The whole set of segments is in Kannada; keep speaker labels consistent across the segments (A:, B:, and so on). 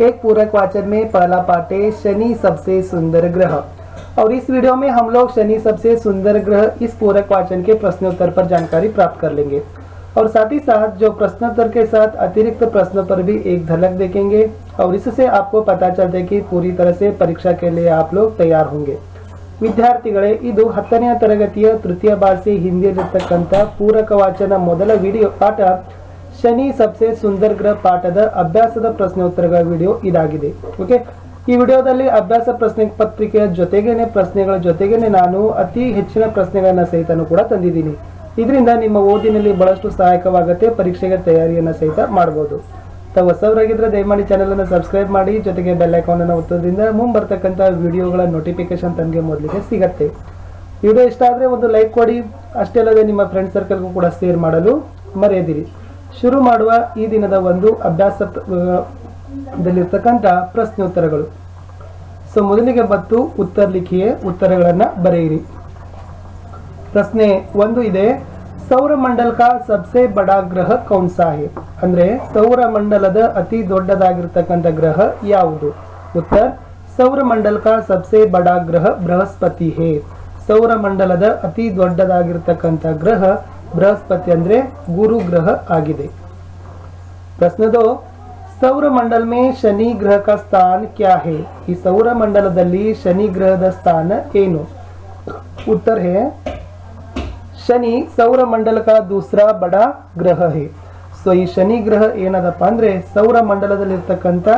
A: एक पूरक वाचन में पहला पाठ है शनि सबसे सुंदर ग्रह और इस वीडियो में हम लोग शनि सबसे सुंदर ग्रह इस पूरक वाचन के प्रश्नोत्तर पर जानकारी प्राप्त कर लेंगे और साथ ही साथ जो प्रश्नोत्तर के साथ अतिरिक्त प्रश्नों पर भी एक झलक देखेंगे और इससे आपको पता चल जाए कि पूरी तरह से परीक्षा के लिए आप लोग तैयार होंगे ವಿದ್ಯಾರ್ಥಿಗಳೇ ಇದು ಹತ್ತನೆಯ ತರಗತಿಯ ತೃತೀಯ ಭಾಷೆ ಹಿಂದಿಯಲ್ಲಿರ್ತಕ್ಕಂಥ ಪೂರಕ ವಾಚನ ಮೊದಲ ವಿಡಿಯೋ ಪಾಠ ಶನಿ ಸಬ್ಸೆ ಸುಂದರ್ ಗ್ರಹ ಪಾಠದ ಅಭ್ಯಾಸದ ಪ್ರಶ್ನೋತ್ತರಗಳ ವಿಡಿಯೋ ಇದಾಗಿದೆ. ಓಕೆ ಈ ವಿಡಿಯೋದಲ್ಲಿ ಅಭ್ಯಾಸ ಪ್ರಶ್ನೆ ಪತ್ರಿಕೆಯ ಜೊತೆಗೇನೆ, ಪ್ರಶ್ನೆಗಳ ಜೊತೆಗೇನೆ ನಾನು ಅತಿ ಹೆಚ್ಚಿನ ಪ್ರಶ್ನೆಗಳನ್ನ ಸಹಿತನೂ ಕೂಡ ತಂದಿದ್ದೀನಿ. ಇದರಿಂದ ನಿಮ್ಮ ಓದಿನಲ್ಲಿ ಬಹಳಷ್ಟು ಸಹಾಯಕವಾಗುತ್ತೆ, ಪರೀಕ್ಷೆಗೆ ತಯಾರಿಯನ್ನ ಸಹಿತ ಮಾಡಬಹುದು ತಾವು ಹೊಸವರಾಗಿದ್ರೆ ದಯಮಾಡಿ ಚಾನೆಲ್ ಅನ್ನು ಸಬ್ಸ್ಕ್ರೈಬ್ ಮಾಡಿ, ಜೊತೆಗೆ ಬೆಲ್ ಅನ್ನು ಒತ್ತೋದ್ರಿಂದ ಮುಂಬರ್ತಕ್ಕಂಥ ವಿಡಿಯೋಗಳ ನೋಟಿಫಿಕೇಶನ್ ತಮಗೆ ಮೊದಲಿಗೆ ಸಿಗತ್ತೆ. ವಿಡಿಯೋ ಇಷ್ಟ ಆದರೆ ಒಂದು ಲೈಕ್ ಕೊಡಿ. ಅಷ್ಟೇ ಅಲ್ಲದೆ ನಿಮ್ಮ ಫ್ರೆಂಡ್ ಸರ್ಕಲ್ಗೂ ಕೂಡ ಶೇರ್ ಮಾಡಲು ಮರೆಯದಿರಿ. ಶುರು ಮಾಡುವ ಈ ದಿನದ ಒಂದು ಅಭ್ಯಾಸದಲ್ಲಿರ್ತಕ್ಕಂಥ ಪ್ರಶ್ನೆ ಉತ್ತರಗಳು ದಲ್ಲಿರ್ತಕ್ಕಂಥ ಪ್ರಶ್ನೋತ್ತರಗಳು. ಸೊ, ಮೊದಲಿಗೆ ಬತ್ತು ಉತ್ತರ ಲಿಖಿಯೇ ಉತ್ತರಗಳನ್ನು ಬರೆಯಿರಿ. ಪ್ರಶ್ನೆ ಒಂದು ಇದೆ ಸೌರಮಂಡಲ ಕಾ ಸಬ್ಸೆ ಬಡ ಗ್ರಹ ಕೌನ್ಸಾ ಹೇ ಅಂದ್ರೆ, ಸೌರಮಂಡಲದ ಅತಿ ದೊಡ್ಡದಾಗಿರ್ತಕ್ಕಂಥ ಗ್ರಹ ಯಾವುದು? ಉತ್ತರ ಸೌರಮಂಡಲ ಕಾ ಸಬ್ಸೆ ಬಡಾ ಗ್ರಹ ಬೃಹಸ್ಪತಿ ಹೇ. ಸೌರಮಂಡಲದ ಅತಿ ದೊಡ್ಡದಾಗಿರ್ತಕ್ಕಂಥ ಗ್ರಹ ಬೃಹಸ್ಪತಿ ಅಂದ್ರೆ ಗುರು ಗ್ರಹ ಆಗಿದೆ. ಪ್ರಶ್ನೆ ಸೌರ ಮಂಡಲ ಮೇ ಶನಿ ಗ್ರಹ ಕ ಸ್ಥಾನ ಕ್ಯಾ ಹೇ? ಈ ಸೌರಮಂಡಲದಲ್ಲಿ ಶನಿ ಗ್ರಹದ ಸ್ಥಾನ ಏನು? ಉತ್ತರ ಹೇ, ಶನಿ ಸೌರಮಂಡಲ ಕ ದೂಸರಾ ಬಡಾ ಗ್ರಹ ಹೇ. ಸೊ ಈ ಶನಿ ಗ್ರಹ ಏನದಪ್ಪ ಅಂದ್ರೆ ಅಂದರೆ ಸೌರಮಂಡಲದಲ್ಲಿರ್ತಕ್ಕಂಥ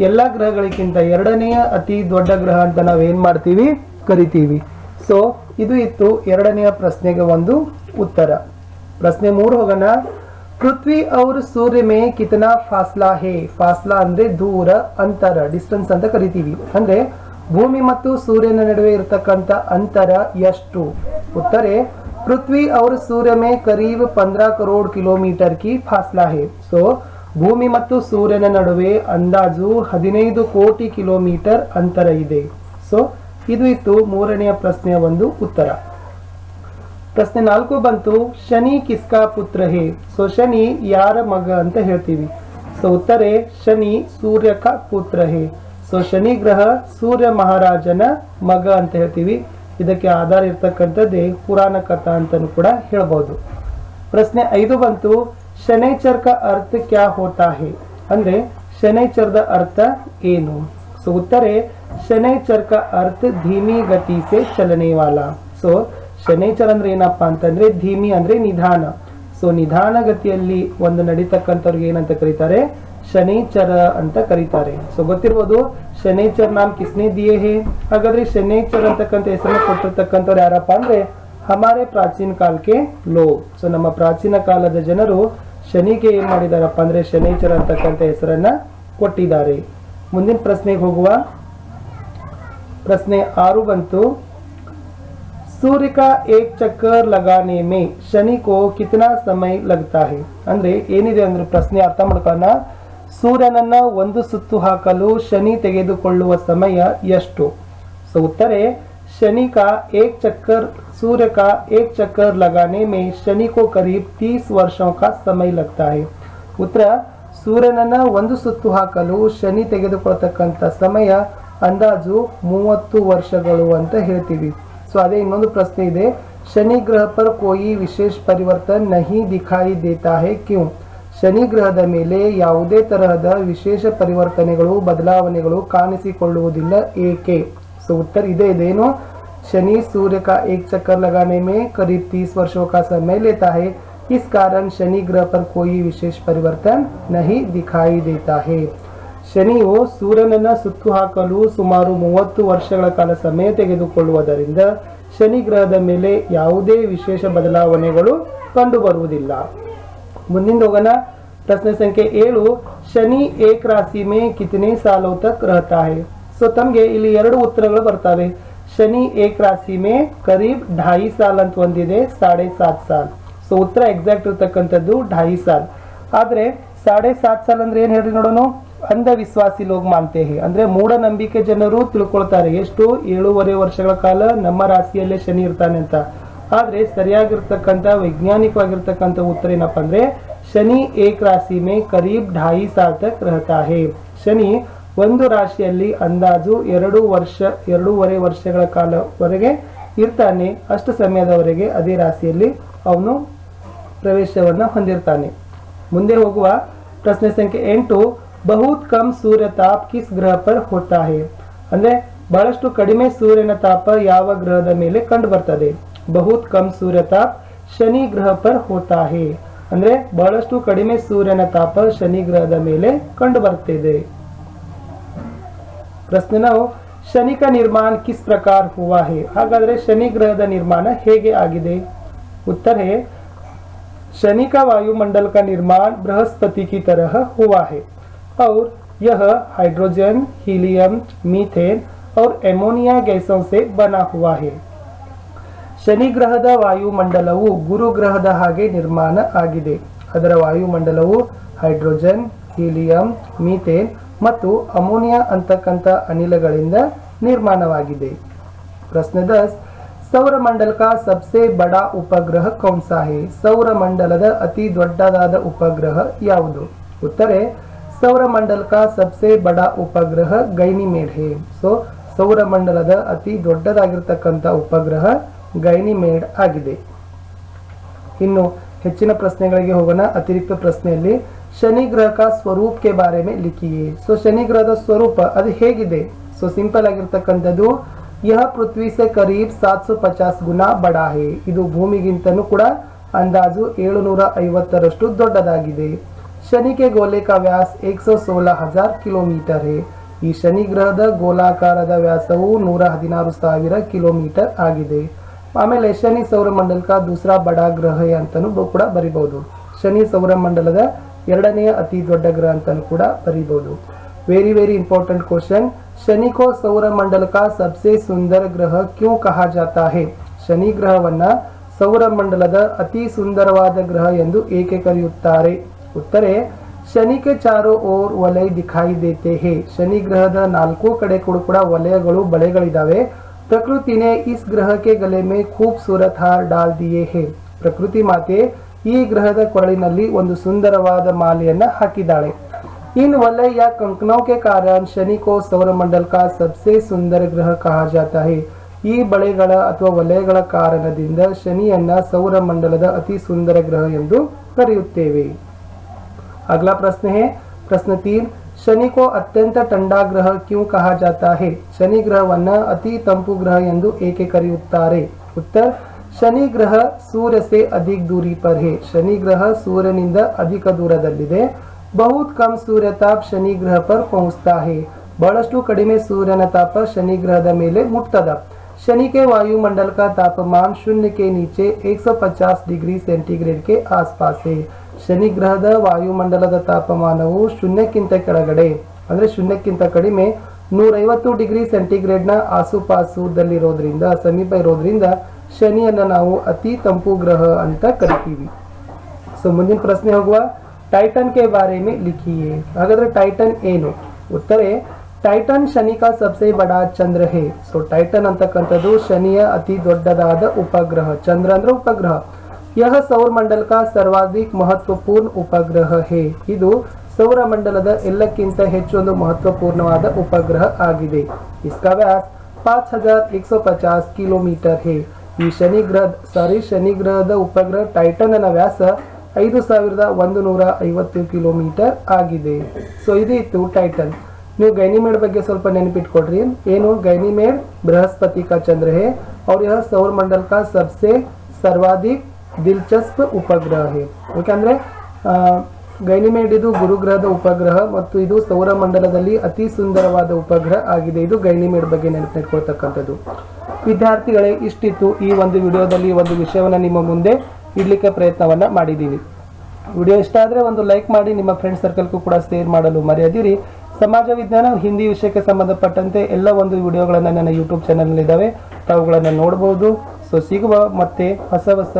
A: ಎಲ್ಲಾ ಗ್ರಹಗಳಿಗಿಂತ ಎರಡನೆಯ ಅತಿ ದೊಡ್ಡ ಗ್ರಹ ಅಂತ ನಾವೇನ್ ಮಾಡ್ತೀವಿ? ಕರಿತೀವಿ. ಸೊ ಇದು ಇತ್ತು ಎರಡನೆಯ ಪ್ರಶ್ನೆಗೆ ಒಂದು ಉತ್ತರ. ಪ್ರಶ್ನೆ ಮೂರು ಹೋಗೋಣ. ಪೃಥ್ವಿ ಅವರು ಸೂರ್ಯ ಮೇ ಕಿತನಾ ಫಾಸ್ಲಾ ಹೇ? ಫಾಸ್ಲಾ ಅಂದ್ರೆ ದೂರ, ಅಂತರ, ಡಿಸ್ಟೆನ್ಸ್ ಅಂತ ಕರಿತೀವಿ. ಅಂದ್ರೆ ಭೂಮಿ ಮತ್ತು ಸೂರ್ಯನ ನಡುವೆ ಇರತಕ್ಕಂತ ಅಂತರ ಎಷ್ಟು? ಉತ್ತರೆ, ಪೃಥ್ವಿ ಅವರು ಸೂರ್ಯ ಮೇ ಕರೀಬ್ ಪಂದ್ರ ಕರೋಡ್ ಕಿಲೋಮೀಟರ್ ಕಿ ಫಾಸ್ಲಾ ಹೇ. ಸೊ ಭೂಮಿ ಮತ್ತು ಸೂರ್ಯನ ನಡುವೆ ಅಂದಾಜು ಹದಿನೈದು ಕೋಟಿ ಕಿಲೋಮೀಟರ್ ಅಂತರ ಇದೆ. ಸೊ ಇದು ಇತ್ತು ಮೂರನೆಯ ಪ್ರಶ್ನೆಯ ಒಂದು ಉತ್ತರ. ಪ್ರಶ್ನೆ ನಾಲ್ಕು ಬಂತು, ಶನಿ ಕಿಸ್ಕಾ ಪುತ್ರ ಹೇ? ಸೊ ಶನಿ ಯಾರ ಮಗ ಅಂತ ಹೇಳ್ತೀವಿ. ಸೊ ಉತ್ತರೆ ಶನಿ ಸೂರ್ಯ ಕ ಪುತ್ರ ಹೇ? ಸೊ ಶನಿ ಗ್ರಹ ಸೂರ್ಯ ಮಹಾರಾಜನ ಮಗ ಅಂತ ಹೇಳ್ತೀವಿ. ಇದಕ್ಕೆ ಆಧಾರ ಇರ್ತಕ್ಕಂಥದ್ದೇ ಪುರಾಣ ಕಥಾ ಅಂತಲೂ ಕೂಡ ಹೇಳ್ಬೋದು. ಪ್ರಶ್ನೆ ಐದು ಬಂತು, ಶನೈಚರ್ ಅರ್ಥ ಕ್ಯಾ ಹೋತಾ ಹೇ? ಅಂದ್ರೆ ಶನೈಚರ್ದ ಅರ್ಥ ಏನು? ಸೊ ಉತ್ತರೆ ಶನೈಚರ್ ಕ ಅರ್ಥ ಧೀಮಿ ಗತಿ ಸೆ ಚಲನೆ ವಾಲ. ಸೊ ಶನೈಚರ್ ಅಂದ್ರೆ ಏನಪ್ಪಾ ಅಂತಂದ್ರೆ ಧೀಮಿ ಅಂದ್ರೆ ನಿಧಾನ. ಸೊ ನಿಧಾನ ಗತಿಯಲ್ಲಿ ಒಂದು ನಡೀತಕ್ಕಂಥವ್ರಿಗೆ ಏನಂತ ಕರೀತಾರೆ? ಶನೈಚರ ಅಂತ ಕರೀತಾರೆ. ಸೊ ಗೊತ್ತಿರ್ಬೋದು ಶನೈಚರ್ ನಾಮ್ ಕಿಸ್ನೇ ದಿಯೇ ಹೇ? ಹಾಗಾದ್ರೆ ಶನೈಚರ್ ಅಂತಕ್ಕಂಥ ಹೆಸರನ್ನು ಕೊಟ್ಟಿರ್ತಕ್ಕಂಥವ್ರು ಯಾರಪ್ಪ ಅಂದ್ರೆ ಹಮಾರೆ ಪ್ರಾಚೀನ ಕಾಲಕ್ಕೆ ಲೋ. ಸೊ ನಮ್ಮ ಪ್ರಾಚೀನ ಕಾಲದ ಜನರು ಶನಿಗೆ ಏನ್ ಮಾಡಿದಾರಪ್ಪ ಅಂದ್ರೆ ಶನೈಚರ್ ಅಂತಕ್ಕಂಥ ಹೆಸರನ್ನ ಕೊಟ್ಟಿದ್ದಾರೆ. ಮುಂದಿನ ಪ್ರಶ್ನೆಗೆ ಹೋಗುವ. ಪ್ರಶ್ನೆ ಆರು ಬಂತು सूर्य का एक चक्कर लगाने में शनि को कितना समय लगता है ಅಂದ್ರೆ ಏನಿದೆ ಅಂದ್ರೆ ಪ್ರಶ್ನೆ ಅರ್ಥ ಮಾಡ್ಕೊಳ್ಳೋಣ ಸೂರ್ಯನನ್ನ ಒಂದು ಸುತ್ತು ಹಾಕಲು ಶನಿ ತೆಗೆದುಕೊಳ್ಳುವ ಸಮಯ ಎಷ್ಟು ಸೊ ಉತ್ತರೆ शनि का एक चक्कर सूर्य का एक चक्कर लगाने में शनि को करीब 30 वर्षों का समय लगता है ಉತ್ತರ ಸೂರ್ಯನನ್ನ ಒಂದು ಸುತ್ತು ಹಾಕಲು ಶನಿ ತೆಗೆದುಕೊಳ್ತಕ್ಕಂಥ ಸಮಯ ಅಂದಾಜು ಮೂವತ್ತು ವರ್ಷಗಳು ಅಂತ ಹೇಳ್ತೀವಿ ಸೊ ಅದೇ ಇನ್ನೊಂದು ಪ್ರಶ್ನೆ ಇದೆ ಶನಿ ಗ್ರಹ ಪರ್ ಕೋಯಿ ವಿಶೇಷ ಪರಿವರ್ತನ್ ನಹಿ ದಿಖಾಯಿ ದೇತಾ ಹೇ ಕ್ಯೂ ಶನಿ ಗ್ರಹದ ಮೇಲೆ ಯಾವುದೇ ತರಹದ ವಿಶೇಷ ಪರಿವರ್ತನೆಗಳು ಬದಲಾವಣೆಗಳು ಕಾಣಿಸಿಕೊಳ್ಳುವುದಿಲ್ಲ ಏಕೆ ಸೊ ಉತ್ತರ ಇದೆ ಇದೇನು शनि सूर्य का एक चक्कर लगाने में करीब 30 वर्षों का समय लेता है इस कारण शनि ग्रह पर कोई विशेष परिवर्तन नहीं दिखाई देता है ಶನಿಯು ಸೂರ್ಯನನ್ನ ಸುತ್ತು ಹಾಕಲು ಸುಮಾರು ಮೂವತ್ತು ವರ್ಷಗಳ ಕಾಲ ಸಮಯ ತೆಗೆದುಕೊಳ್ಳುವುದರಿಂದ ಶನಿ ಗ್ರಹದ ಮೇಲೆ ಯಾವುದೇ ವಿಶೇಷ ಬದಲಾವಣೆಗಳು ಕಂಡುಬರುವುದಿಲ್ಲ. ಮುಂದಿನ ಹೋಗೋಣ. ಪ್ರಶ್ನೆ ಸಂಖ್ಯೆ ಏಳು. ಶನಿ ಏಕ್ ರಾಶಿ ಮೇ ಕಿತನೆ ಸಾಲೋ ತಕ್ ರಹತಾ ಹೈ. ಸೊ ತಮಗೆ ಇಲ್ಲಿ ಎರಡು ಉತ್ತರಗಳು ಬರ್ತವೆ. ಶನಿ ಏಕ್ ರಾಶಿ ಮೇ ಕರೀಬ್ ಢಾಯಿ ಸಾಲ್ ಅಂತ ಒಂದಿದೆ, ಸಾಡೆ ಸಾತ್ ಸಾಲ್. ಸೊ ಉತ್ತರ ಎಕ್ಸಾಕ್ಟ್ ಇರ್ತಕ್ಕಂಥದ್ದು ಢಾಯಿ ಸಾಲ್. ಆದರೆ, ಸಾಡೆ ಸಾತ್ ಸಾಲ್ ಅಂದ್ರೆ ಏನು ಹೇಳ್ರಿ ನೋಡೋಣ ಅಂಧವಿಶ್ವಾಸಿ ಲೋಗ್ ಮಾನ್ತೆ ಅಂದ್ರೆ ಮೂಢನಂಬಿಕೆ ಜನರು ತಿಳ್ಕೊಳ್ತಾರೆ. ಎಷ್ಟು? ಏಳೂವರೆ ವರ್ಷಗಳ ಕಾಲ ನಮ್ಮ ರಾಶಿಯಲ್ಲೇ ಶನಿ ಇರ್ತಾನೆ ಅಂತ. ಆದ್ರೆ ಸರಿಯಾಗಿರ್ತಕ್ಕಂಥ, ವೈಜ್ಞಾನಿಕವಾಗಿರ್ತಕ್ಕಂಥ ಉತ್ತರ ಏನಪ್ಪ ಅಂದ್ರೆ, ಶನಿ ಏಕ್ ರಾಶಿ ಮೇ ಕರೀಬ್ ಢಾಯಿ ಸಾಲ್ ತಕ್ ಶನಿ ಒಂದು ರಾಶಿಯಲ್ಲಿ ಅಂದಾಜು ಎರಡು ವರ್ಷ, ಎರಡೂವರೆ ವರ್ಷಗಳ ಕಾಲವರೆಗೆ ಇರ್ತಾನೆ. ಅಷ್ಟು ಸಮಯದವರೆಗೆ ಅದೇ ರಾಶಿಯಲ್ಲಿ ಅವನು ಪ್ರವೇಶವನ್ನು ಹೊಂದಿರ್ತಾನೆ. ಮುಂದೆ ಹೋಗುವ ಪ್ರಶ್ನೆ ಸಂಖ್ಯೆ ಎಂಟು ಬಹುತ್ ಕಮ್ ಸೂರ್ಯ ತಾಪ್ ಕಿಸ್ ಗ್ರಹ ಪರ್ ಹೋತಾ ಹೇ ಅಂದ್ರೆ ಬಹಳಷ್ಟು ಕಡಿಮೆ ಸೂರ್ಯನ ತಾಪ ಯಾವ ಗ್ರಹದ ಮೇಲೆ ಕಂಡು ಬರ್ತದೆ ಬಹುತ್ ಕಮ್ ಸೂರ್ಯ ತಾಪ್ ಶನಿ ಗ್ರಹ ಪರ್ ಹೋತಾ ಹೇ ಅಂದ್ರೆ ಬಹಳಷ್ಟು ಕಡಿಮೆ ಸೂರ್ಯನ ತಾಪ ಶನಿ ಗ್ರಹದ ಮೇಲೆ ಕಂಡು ಬರ್ತಿದೆ ಪ್ರಶ್ನೆ ನಾವು ಶನಿ का निर्माण किस प्रकार हुआ है ಹಾಗಾದ್ರೆ ಶನಿ ಗ್ರಹದ ನಿರ್ಮಾಣ ಹೇಗೆ ಆಗಿದೆ उत्तर है शनि का वायुमंडल का निर्माण बृहस्पति की तरह हुआ है और यह हाइड्रोजन हीलियम मीथेन और एमोनिया गैसों से बना हुआ है ಶನಿ ಗ್ರಹದ ವಾಯುಮಂಡಲವು ಗುರು ಗ್ರಹದ ಹಾಗೆ ನಿರ್ಮಾಣ ಆಗಿದೆ ಅದರ ವಾಯುಮಂಡಲವು ಹೈಡ್ರೋಜನ್ ಹೀಲಿಯಂ ಮೀಥೇನ್ ಮತ್ತು ಅಮೋನಿಯಾ ಅಂತಕ್ಕಂಥ ಅನಿಲಗಳಿಂದ ನಿರ್ಮಾಣವಾಗಿದೆ ಪ್ರಶ್ನೆ ದಸ್ ಸೌರಮಂಡಲ का सबसे बड़ा उपग्रह कौन सा है ಸೌರಮಂಡಲದ ಅತಿ ದೊಡ್ಡದಾದ ಉಪಗ್ರಹ ಯಾವುದು ಉತ್ತರೆ ಸೌರ ಮಂಡಲಕ ಸಬ್ಸೆ ಬಡ ಉಪಗ್ರಹ ಗೈನಿಮೇಡ್ ಹೇ ಸೊ ಸೌರಮಂಡಲದ ಅತಿ ದೊಡ್ಡದಾಗಿರ್ತಕ್ಕಂಥ ಉಪಗ್ರಹ ಗೈನಿಮೇಡ್ ಆಗಿದೆ. ಇನ್ನು ಹೆಚ್ಚಿನ ಪ್ರಶ್ನೆಗಳಿಗೆ ಹೋಗೋಣ. ಅತಿರಿಕ್ತ ಪ್ರಶ್ನೆಯಲ್ಲಿ, ಶನಿ ಗ್ರಹಕ ಸ್ವರೂಪಕ್ಕೆ ಬಾರೆ ಮೇ ಲಿಖಿಯೇ. ಸೊ ಶನಿ ಗ್ರಹದ ಸ್ವರೂಪ ಅದು ಹೇಗಿದೆ? ಸೊ ಸಿಂಪಲ್ ಆಗಿರ್ತಕ್ಕಂಥದ್ದು, ಯಹ ಪೃಥ್ವಿ ಸೆ ಕರೀಬ್ ಸಾತ್ ಸು ಪಚಾಸ್ ಗುಣ ಬಡಾಹೆ. ಇದು ಭೂಮಿಗಿಂತನೂ ಕೂಡ ಅಂದಾಜು ಏಳುನೂರ ಐವತ್ತರಷ್ಟು ದೊಡ್ಡದಾಗಿದೆ. ಶನಿ ಕೆ ಗೋಲೆ ಕಾ ವ್ಯಾಸ್ ಏಕ್ ಸौ सोलह हजार ಕಿಲೋಮೀಟರ್ ಹೇ ಈ ಶನಿ ಗ್ರಹದ ಗೋಲಾಕಾರದ ವ್ಯಾಸವು ನೂರ ಹದಿನಾರು ಸಾವಿರ ಕಿಲೋಮೀಟರ್ ಆಗಿದೆ ಆಮೇಲೆ ಶನಿ ಸೌರಮಂಡಲ ಕಾ ದೂಸರಾ ಬಡಾ ಗ್ರಹ ಅಂತಾನು ಬ- ಕೂಡ ಬರಿಬಹುದು ಶನಿ ಸೌರಮಂಡಲದ ಎರಡನೆಯ ಅತಿ ದೊಡ್ಡ ಗ್ರಹ ಅಂತಾನು ಕೂಡ ಬರಿಬಹುದು very very important question Shani ಕೋ ಸೌರಮಂಡಲ ಕಾ ಸಬ್ಸೆ ಸುಂದರ ಗ್ರಹ ಕ್ಯೂ ಕಹಾ ಜಾತಾ ಹೇ ಶನಿ ಗ್ರಹವನ್ನ ಸೌರಮಂಡಲದ ಅತಿ ಸುಂದರವಾದ ಗ್ರಹ ಎಂದು ಏಕೆ ಕರೆಯುತ್ತಾರೆ ಉತ್ತರೆ ಶನಿ ಕೆ ಚಾರೋ ಓರ್ ವಲಯ ದಿಖಾಯಿ ದೇತೆ ಹೇ ಶನಿ ಗ್ರಹದ ನಾಲ್ಕು ಕಡೆ ಕೂಡ ಕೂಡ ವಲಯಗಳು ಬಳೆಗಳಿದಾವೆ ಪ್ರಕೃತಿ ने इस ग्रह के गले में खूबसूरत हार डाल दिए है ಪ್ರಕೃತಿ ಮಾತೆ ಈ ಗ್ರಹದ ಕೊರಳಿನಲ್ಲಿ ಒಂದು ಸುಂದರವಾದ ಮಾಲೆಯನ್ನ ಹಾಕಿದ್ದಾಳೆ इन वलय या कंकनों के कारण शनि को सौरमंडल का सबसे सुंदर ग्रह कहा जाता है ಈ ಬಳೆಗಳ ಅಥವಾ ವಲಯಗಳ ಕಾರಣದಿಂದ ಶನಿಯನ್ನ ಸೌರಮಂಡಲದ ಅತಿ ಸುಂದರ ಗ್ರಹ ಎಂದು ಕರೆಯುತ್ತೇವೆ अगला प्रश्न है, प्रश्न तीन, शनि को अत्यंत ठंडा ग्रह क्यों कहा जाता है? शनि ग्रह वन अति तंपु ग्रह एक करियुतर उत्तर, शनि ग्रह सूर्य से अधिक दूरी पर है। शनि ग्रह सूर्य अधिक दूर दलित बहुत कम सूर्य ताप शनि ग्रह पर पहुँचता है। बहुत कड़ी सूर्यन ताप शनि ग्रह मेले मुटद शनि के वायुमंडल का तापमान शून्य के नीचे 150 डिग्री सेंटीग्रेड के आसपास है। ಶನಿ ಗ್ರಹದ ವಾಯುಮಂಡಲದ ತಾಪಮಾನವು ಶೂನ್ಯಕ್ಕಿಂತ ಕೆಳಗಡೆ, ಅಂದರೆ ಶೂನ್ಯಕ್ಕಿಂತ ಕಡಿಮೆ ನೂರೈವತ್ತು ಡಿಗ್ರಿ ಸೆಂಟಿಗ್ರೇಡ್ನ ಆಸುಪಾಸುದಲ್ಲಿರೋದ್ರಿಂದ ಸಮೀಪ ಇರೋದ್ರಿಂದ ಶನಿಯನ್ನ ನಾವು ಅತಿ ತಂಪು ಗ್ರಹ ಅಂತ ಕರಿತೀವಿ. ಸೊ ಮುಂದಿನ ಪ್ರಶ್ನೆ ಹೋಗುವ. ಟೈಟನ್ ಕೆ ಬಾರೆ ಮೇ ಲಿಖಿಯೇ? ಹಾಗಾದ್ರೆ ಟೈಟನ್ ಏನು? ಉತ್ತರ ಟೈಟನ್ ಶನಿ ಕಾ ಸಬ್ಸೆ ಬಡಾ ಚಂದ್ರ ಹೇ. ಸೊ ಟೈಟನ್ ಅಂತಕ್ಕಂಥದ್ದು ಶನಿಯ ಅತಿ ದೊಡ್ಡದಾದ ಉಪಗ್ರಹ. ಚಂದ್ರ ಅಂದ್ರೆ ಉಪಗ್ರಹ. ಯಹ ಸೌರಮಂಡಲ ಕಾ ಸರ್ವಾಧಿಕ ಮಹತ್ವಪೂರ್ಣ ಉಪಗ್ರಹ ಹೇ ಇದು ಸೌರಮಂಡಲದ ಎಲ್ಲಕ್ಕಿಂತ ಹೆಚ್ಚು ಒಂದು ಮಹತ್ವಪೂರ್ಣವಾದ ಉಪಗ್ರಹ ಆಗಿದೆ ಇಸ್ಕಾ ವ್ಯಾಸ್ ಪಾಂಚ್ ಹಜಾರ್ ಏಕ್ ಸौ ಪಚಾಸ್ ಕಿಲೋಮೀಟರ್ ಹೇ ಈ ಶನಿ ಗ್ರಹ ಸಾರಿ ಶನಿ ಗ್ರಹದ ಉಪಗ್ರಹ ಟೈಟನ್ ನ ವ್ಯಾಸ ಐದು ಸಾವಿರದ ಒಂದು ನೂರ ಐವತ್ತು ಕಿಲೋಮೀಟರ್ ಆಗಿದೆ ಸೊ ಇದು ಇತ್ತು ಟೈಟನ್ ನೀವು ಗೈನಿಮೇಡ್ ಬಗ್ಗೆ ಸ್ವಲ್ಪ ನೆನಪಿಟ್ಕೊಡ್ರಿ ಏನು ಗೈನಿಮೇಡ್ ಬೃಹಸ್ಪತಿ का चंद्र है और यह सौर मंडल का सबसे सर्वाधिक ದಿಲ್ಚಸ್ಪ್ ಉಪಗ್ರಹ. ಅಂದ್ರೆ ಆ, ಗೈನಿಮೇಡ್ ಇದು ಗುರುಗ್ರಹದ ಉಪಗ್ರಹ ಮತ್ತು ಇದು ಸೌರಮಂಡಲದಲ್ಲಿ ಅತಿ ಸುಂದರವಾದ ಉಪಗ್ರಹ ಆಗಿದೆ. ಇದು ಗೈನಿಮೇಡ್ ಬಗ್ಗೆ ನೆನಪಿಟ್ಕೊಳ್ತಕ್ಕಂಥದ್ದು. ವಿದ್ಯಾರ್ಥಿಗಳೇ ಇಷ್ಟಿತ್ತು ಈ ಒಂದು ವಿಡಿಯೋದಲ್ಲಿ ಒಂದು ವಿಷಯವನ್ನು ನಿಮ್ಮ ಮುಂದೆ ಇಡ್ಲಿಕ್ಕೆ ಪ್ರಯತ್ನವನ್ನ ಮಾಡಿದ್ದೀವಿ. ವಿಡಿಯೋ ಇಷ್ಟ ಆದರೆ ಒಂದು ಲೈಕ್ ಮಾಡಿ ನಿಮ್ಮ ಫ್ರೆಂಡ್ ಸರ್ಕಲ್ಗೂ ಕೂಡ ಶೇರ್ ಮಾಡಲು ಮರೆಯದಿರಿ. ಸಮಾಜ ವಿಜ್ಞಾನ ಹಿಂದಿ ವಿಷಯಕ್ಕೆ ಸಂಬಂಧಪಟ್ಟಂತೆ ಎಲ್ಲ ಒಂದು ವಿಡಿಯೋಗಳನ್ನು ನನ್ನ ಯೂಟ್ಯೂಬ್ ಚಾನಲ್ನಲ್ಲಿದ್ದಾವೆ ತಾವುಗಳನ್ನು ನೋಡಬಹುದು ಸೊ ಸಿಗುವ ಮತ್ತೆ ಹೊಸ ಹೊಸ